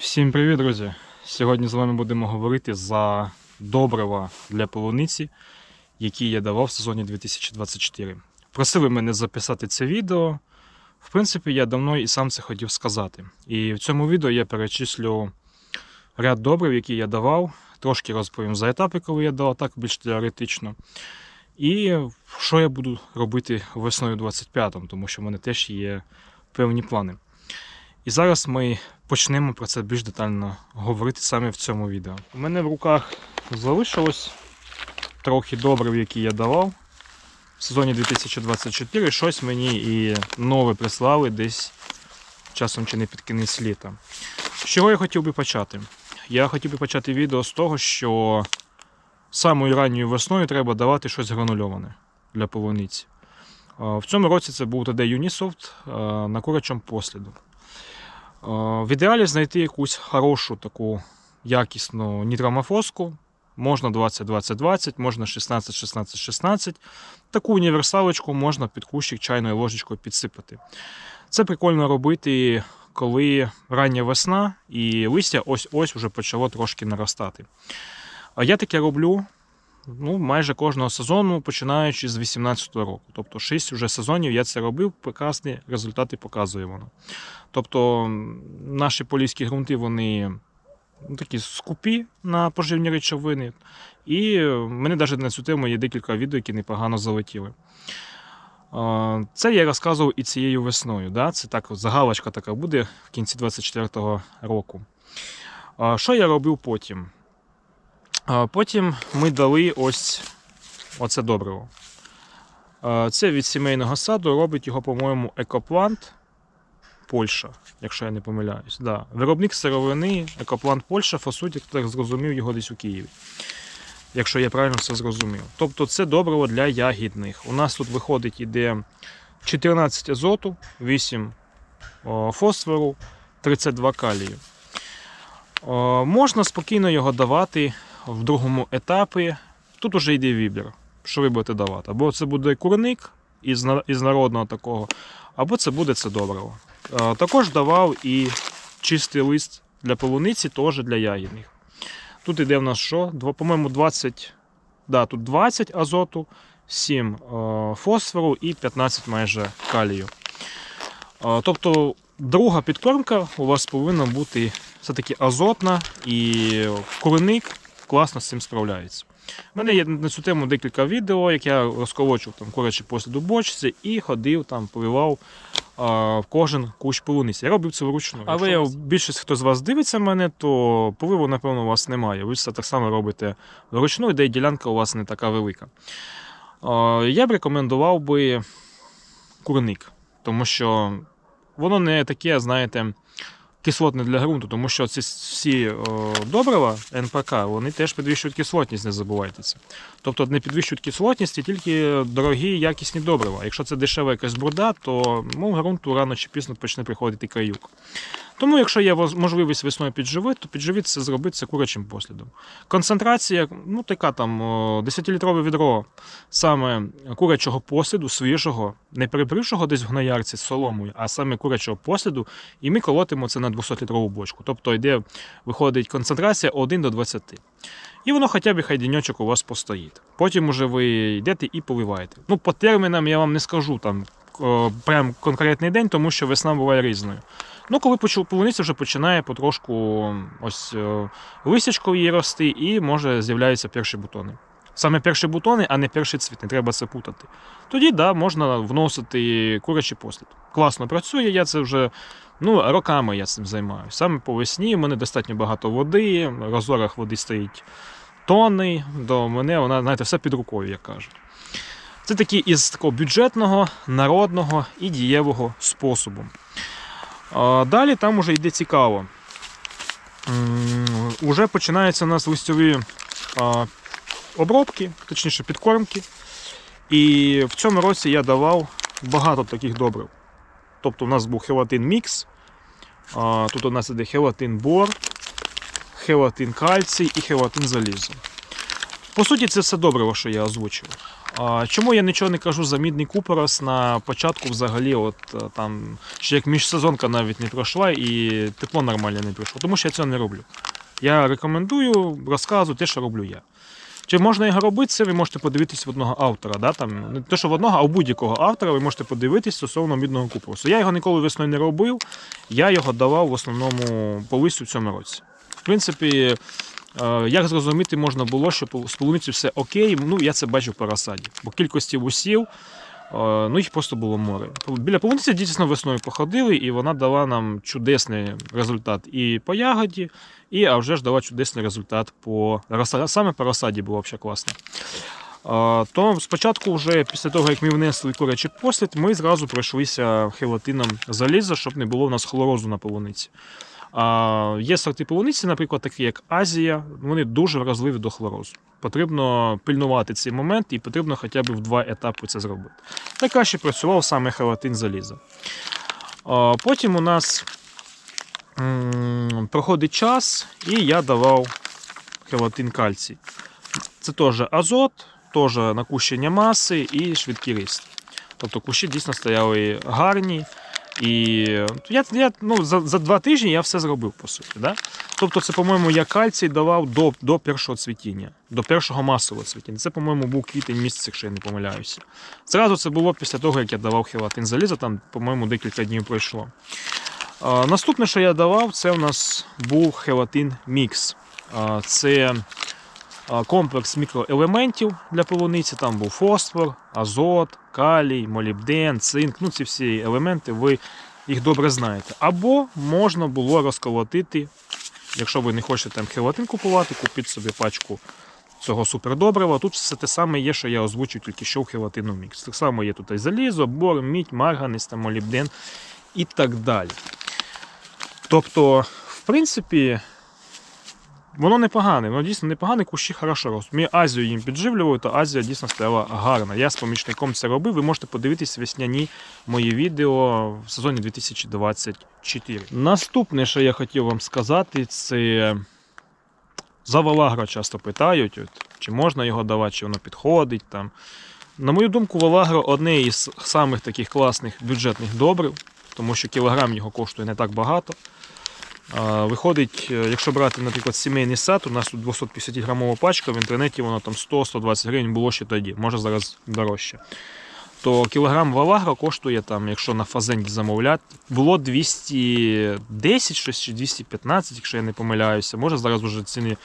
Всім привіт, друзі! Сьогодні з вами будемо говорити за добрива для полуниці, які я давав в сезоні 2024. Просили мене записати це відео. В принципі, я давно і сам це хотів сказати. І в цьому відео я перечислю ряд добрив, які я давав. Трошки розповім за етапи, коли я давав, так більш теоретично. І що я буду робити весною 25-му, тому що в мене теж є певні плани. І зараз ми почнемо про це більш детально говорити саме в цьому відео. У мене в руках залишилось трохи добрив, які я давав в сезоні 2024. Щось мені і нове прислали десь часом чи не під кінець літа. З чого я хотів би почати? Я хотів би почати відео з того, що самою ранньою весною треба давати щось гранульоване для полуниці. В цьому році це був тоді Unisoft на курячому посліду. Е, В ідеалі знайти якусь хорошу таку якісну нітромофоску. Можна 20-20-20, можна 16-16-16. Таку універсалочку можна під кущик чайною ложечкою підсипати. Це прикольно робити, коли рання весна і листя ось-ось вже почало трошки наростати. Я таке роблю ну, майже кожного сезону, починаючи з 2018 року. Тобто 6 вже сезонів я це робив, прекрасні результати показує воно. Тобто наші поліські ґрунти вони ну, такі скупі на поживні речовини. І мене навіть на цю тему є декілька відео, які непогано залетіли. Це я розказував і цією весною. Да? Це так, загалочка така буде в кінці 24-го року. Що я робив потім? Потім ми дали ось оце добриво. Це від сімейного саду робить його, по-моєму, екоплант. Польща, якщо я не помиляюсь. Да. Виробник сировини, екоплант Польща, фасуть, як так зрозумів його десь у Києві. Якщо я правильно все зрозумів. Тобто це добриво для ягідних. У нас тут виходить іде 14 азоту, 8 фосфору, 32 калію. Можна спокійно його давати в другому етапі. Тут уже йде вибір, що ви будете давати. Або це буде курник із, на- із народного такого, або це буде це добриво. Е, Також давав і чистий лист для полуниці, теж для ягідних. Тут іде в нас що? По-моєму, 20, да, тут 20 азоту, 7 е, фосфору і 15 майже калію. Е, Тобто друга підкормка у вас повинна бути все-таки азотна і курник класно з цим справляється. У мене є на цю тему декілька відео, як я розколочив там курячі послід у бочці і ходив там, поливав а, в кожен кущ полуниці. Я робив це вручну. Але я, більшість, хто з вас дивиться мене, то поливу, напевно, у вас немає. Ви це так само робите вручну, де ділянка у вас не така велика. А, я б рекомендував би курник, тому що воно не таке, знаєте, кислотне для ґрунту, тому що ці всі добрива НПК, вони теж підвищують кислотність, не забувайте це. Тобто не підвищують кислотність і тільки дорогі якісні добрива. Якщо це дешева якась бруда, то ну, ґрунту рано чи пізно почне приходити каюк. Тому, якщо є можливість весною підживити, то підживити це зробити це курячим послідом. Концентрація, ну така там 10-літрове відро саме курячого посліду, свіжого, не перепрившого десь в гноярці з соломою, а саме курячого посліду, і ми колотимо це на 200-літрову бочку. Тобто йде, виходить концентрація 1 до 20. І воно хоча б хай деньочок у вас постоїть. Потім уже ви йдете і поливаєте. Ну, по термінам я вам не скажу там прям конкретний день, тому що весна буває різною. Ну, коли полуниця вже починає потрошку ось е, листячко її рости, і може з'являються перші бутони. Саме перші бутони, а не перший цвіт, не треба це путати. Тоді да, можна вносити курячий послід. Класно працює, я це вже ну, роками я цим займаюся. Саме по весні в мене достатньо багато води, в розорах води стоїть тонни, до мене вона, знаєте, все під рукою, як кажуть. Це такий із такого бюджетного, народного і дієвого способу. Далі там уже йде цікаво. Уже починаються у нас листьові обробки, точніше підкормки. І в цьому році я давав багато таких добрив. Тобто у нас був хелатин мікс, тут у нас іде хелатин бор, хелатин кальцій і хелатин залізо. По суті, це все добриво, що я озвучив. Чому я нічого не кажу за мідний купорос на початку взагалі, от е, там ще як міжсезонка навіть не пройшла і тепло нормально не пройшло, тому що я цього не роблю. Я рекомендую, розказую те, що роблю я. Чи можна його робити, це ви можете подивитись в одного автора. Да? Там, не те, що в одного, а у будь-якого автора ви можете подивитись стосовно мідного купоросу. Я його ніколи весною не робив, я його давав в основному по листю в цьому році. В принципі, е, як зрозуміти можна було, що з полуниці все окей, ну я це бачу по розсаді. Бо кількості вусів, е, ну їх просто було море. Біля полуниці дійсно весною походили, і вона дала нам чудесний результат і по ягоді, і а вже ж дала чудесний результат по розсаді. Саме по розсаді було взагалі класно. То спочатку, вже після того, як ми внесли курячий послід, ми зразу пройшлися хелатином заліза, щоб не було в нас хлорозу на полуниці. А, Є сорти полуниці, наприклад, такі як Азія, вони дуже вразливі до хлорозу. Потрібно пильнувати цей момент і потрібно хоча б в два етапи це зробити. Така ще працював саме хелатин заліза. Потім у нас проходить час, і я давав хелатин кальцій. Це теж азот, теж накущення маси і швидкий ріст. Тобто кущі дійсно стояли гарні. І я, я, ну, за, за два тижні я все зробив, по суті. Да? Тобто, це, по-моєму, я кальцій давав до, до першого цвітіння, до першого масового цвітіння. Це, по-моєму, був квітень місяць, якщо я не помиляюся. Зразу це було після того, як я давав хелатин заліза, там, по-моєму, декілька днів пройшло. Наступне, що я давав, це у нас був хелатин мікс. Це комплекс мікроелементів для полуниці. Там був фосфор, азот, калій, молібден, цинк. Ну, ці всі елементи ви їх добре знаєте. Або можна було розколотити, якщо ви не хочете там хелатин купувати, купіть собі пачку цього супердобрива. Тут все те саме є, що я озвучив тільки що в хелатину мікс. Так само є тут і залізо, бор, мідь, марганець, там, молібден і так далі. Тобто, в принципі, воно непогане, воно дійсно непогане, кущі хорошо ростуть. Ми Азію їм підживлювали, то Азія дійсно стояла гарна. Я з помічником це робив. Ви можете подивитись весняні мої відео в сезоні 2024. Наступне, що я хотів вам сказати, це за Валагро часто питають, от, чи можна його давати, чи воно підходить. Там. На мою думку, Валагро одне із самих таких класних бюджетних добрив, тому що кілограм його коштує не так багато. Виходить, е, якщо брати, наприклад, сімейний сад, у нас тут 250 грамова пачка, в інтернеті воно там 100-120 гривень було ще тоді, може зараз дорожче. То кілограм Валагро коштує, там, якщо на фазенді замовляти, було 210 щось чи 215, якщо я не помиляюся. Може зараз вже ціни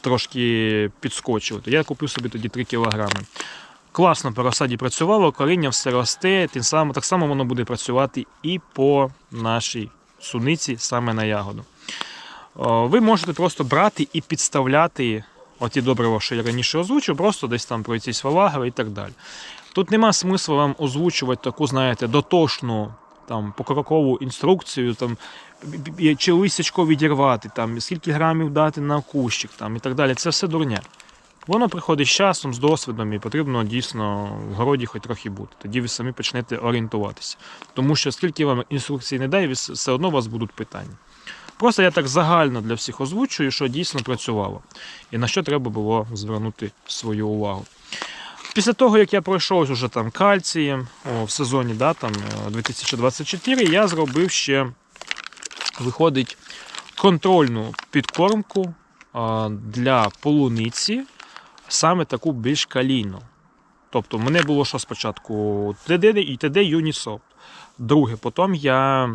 трошки підскочили. Я купив собі тоді 3 кілограми. Класно по розсаді працювало, коріння все росте, тим самим, так само воно буде працювати і по нашій суниці саме на ягоду. Ви можете просто брати і підставляти оті добрива, що я раніше озвучив, просто десь там пройтись в Алагро і так далі. Тут нема смислу вам озвучувати таку, знаєте, дотошну там, покрокову інструкцію, там, чи листячко відірвати, там, скільки грамів дати на кущик там, і так далі. Це все дурня. Воно приходить з часом, з досвідом, і потрібно дійсно в городі хоч трохи бути. Тоді ви самі почнете орієнтуватися. Тому що скільки вам інструкцій не дай, все одно у вас будуть питання. Просто я так загально для всіх озвучую, що дійсно працювало, і на що треба було звернути свою увагу. Після того, як я пройшов уже там кальцієм о, в сезоні да, там, е, 2024, я зробив ще, виходить, контрольну підкормку для полуниці, саме таку більш калійну. Тобто, мене було що спочатку ТД і ТД Юнісофт. Друге, потім я е,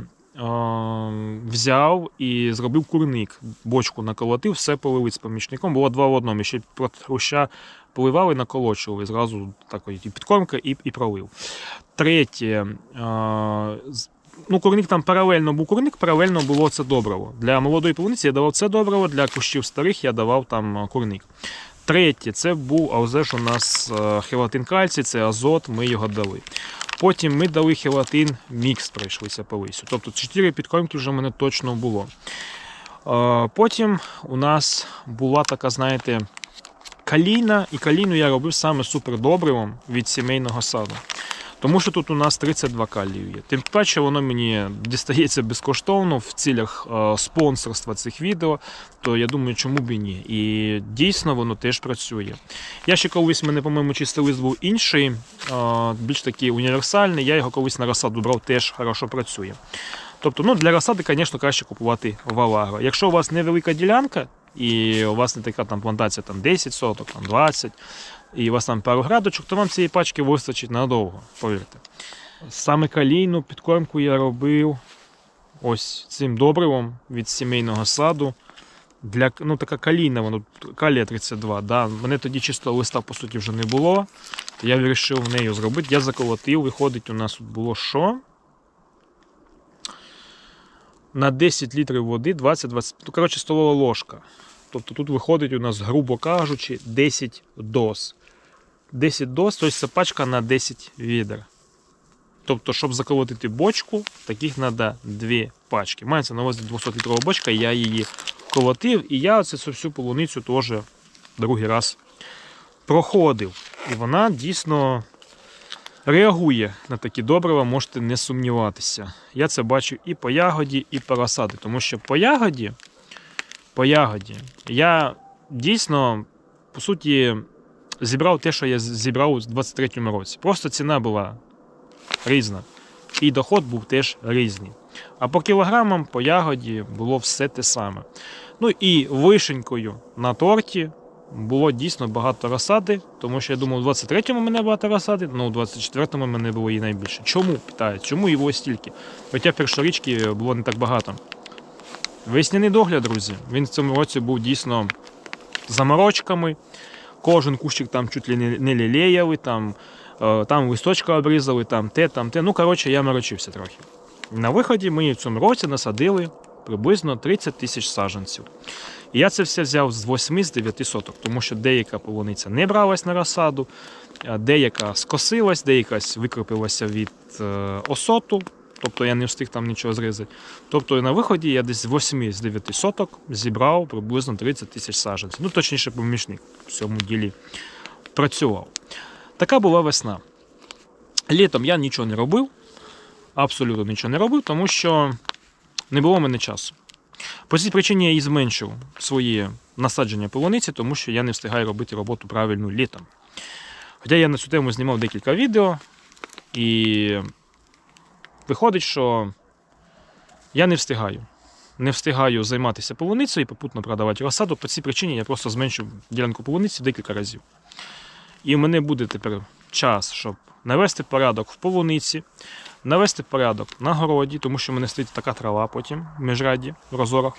взяв і зробив курник. Бочку наколотив, все полив з помічником. Було два в одному. Ще проти хруща поливали, наколочували. Зразу так, і підкормка, і, і пролив. Третє. Е, ну, курник там паралельно був курник, паралельно було це добриво. Для молодої полуниці я давав це добриво, для кущів старих я давав там е, курник. Третє, це був аузеш у нас е, хелатин кальцій, це азот, ми його дали. Потім ми дали хелатин мікс, пройшлися по лисю. Тобто 4 підкормки вже в мене точно було. Е, Потім у нас була така, знаєте, каліна, і каліну я робив саме супердобривом від сімейного саду. Тому що тут у нас 32 калію є. Тим паче воно мені дістається безкоштовно в цілях е, спонсорства цих відео, то я думаю, чому б і ні. І дійсно воно теж працює. Я ще колись мене, по-моєму, чистий лист був інший, е, більш такий універсальний. Я його колись на розсаду брав, теж хорошо працює. Тобто, ну, для розсади, звісно, краще купувати Валагро. Якщо у вас невелика ділянка, і у вас не така там плантація там 10 соток, там 20, і у вас там пару градочок, то вам цієї пачки вистачить надовго, повірте. Саме калійну підкормку я робив ось цим добривом від сімейного саду. Для, ну, така калійна, воно калія 32. Да. Мене тоді чистого листа, по суті, вже не було. Я вирішив нею зробити. Я заколотив, виходить, у нас тут було що? На 10 літрів води 20-20. Ну, коротше, столова ложка. Тобто тут виходить у нас, грубо кажучи, 10 доз. 10 доз, тобто це пачка на 10 відер. Тобто, щоб заколотити бочку, таких треба 2 пачки. Мається на увазі 200 літрова бочка, я її колотив, і я оце всю полуницю теж другий раз проходив. І вона дійсно реагує на такі добрива, можете не сумніватися. Я це бачу і по ягоді, і по розсаді, тому що по ягоді, по ягоді я дійсно, по суті, зібрав те, що я зібрав у 23-му році. Просто ціна була різна. І доход був теж різний. А по кілограмам, по ягоді було все те саме. Ну і вишенькою на торті було дійсно багато розсади, тому що я думав, у 23-му мене багато розсади, але у 24-му мене було її найбільше. Чому? Питають, чому його стільки? Хоча першорічки було не так багато. Весняний догляд, друзі. Він в цьому році був дійсно заморочками. Кожен кущик там чуть ли не, лілеяли, там, е, там листочка обрізали, там те, там те. Ну, коротше, я морочився трохи. На виході ми в цьому році насадили приблизно 30 тисяч саджанців. І я це все взяв з 8 з 9 соток, тому що деяка полуниця не бралась на розсаду, деяка скосилась, деяка викропилася від е, осоту, тобто я не встиг там нічого зрізати. Тобто на виході я десь з 8 з 9 соток зібрав приблизно 30 тисяч саджанців. Ну, точніше, помічник в цьому ділі працював. Така була весна. Літом я нічого не робив, абсолютно нічого не робив, тому що не було в мене часу. По цій причині я і зменшив свої насадження полуниці, тому що я не встигаю робити роботу правильну літом. Хоча я на цю тему знімав декілька відео, і виходить, що я не встигаю. Не встигаю займатися полуницею і попутно продавати розсаду. По цій причині я просто зменшив ділянку полуниці декілька разів. І в мене буде тепер час, щоб навести порядок в полуниці, навести порядок на городі, тому що в мене стоїть така трава потім в міжраді, в розорах.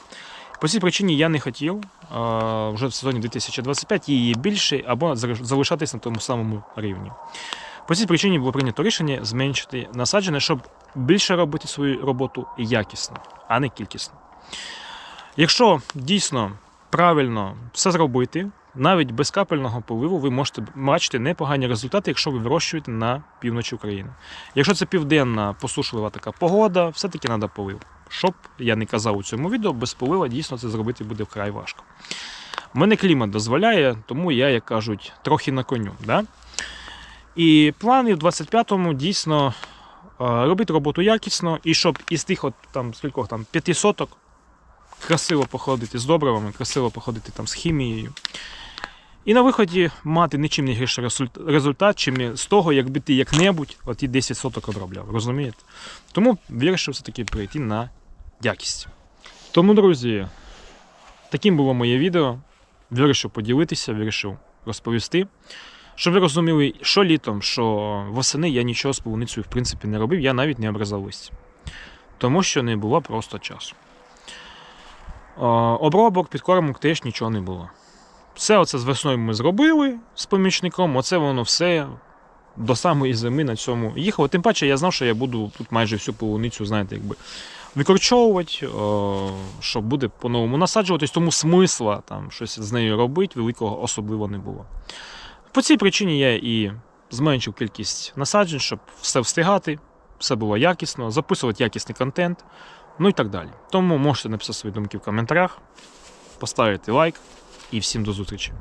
По цій причині я не хотів а, вже в сезоні 2025 її більше або залишатись на тому самому рівні. По цій причині було прийнято рішення зменшити насадження, щоб більше робити свою роботу якісно, а не кількісно. Якщо дійсно правильно все зробити, навіть без капельного поливу ви можете бачити непогані результати, якщо ви вирощуєте на півночі України. Якщо це південна посушлива така погода, все-таки треба полив. Щоб я не казав у цьому відео, без полива дійсно це зробити буде вкрай важко. Мене клімат дозволяє, тому я, як кажуть, трохи на коню. Да? І плани в 25-му дійсно е, робити роботу якісно, і щоб із тих от, там, скількох там, п'яти соток красиво походити з добривами, красиво походити там з хімією. І на виході мати нічим не гірший результат, чим з того, якби ти як-небудь оті 10 соток обробляв. Розумієте? Тому вирішив все-таки перейти на якість. Тому, друзі, таким було моє відео. Вирішив поділитися, вирішив розповісти. Щоб ви розуміли, що літом, що восени я нічого з полуницею в принципі не робив, я навіть не обрізав листя. Тому що не було просто часу. Обробок, підкормок теж нічого не було. Все оце з весною ми зробили з помічником, оце воно все до самої зими на цьому їхало. Тим паче я знав, що я буду тут майже всю полуницю, знаєте, якби викорчовувати, що буде по-новому насаджуватись, тому смисла там щось з нею робити великого особливо не було. По цій причині я і зменшив кількість насаджень, щоб все встигати, все було якісно, записувати якісний контент, ну і так далі. Тому можете написати свої думки в коментарях, поставити лайк і всім до зустрічі.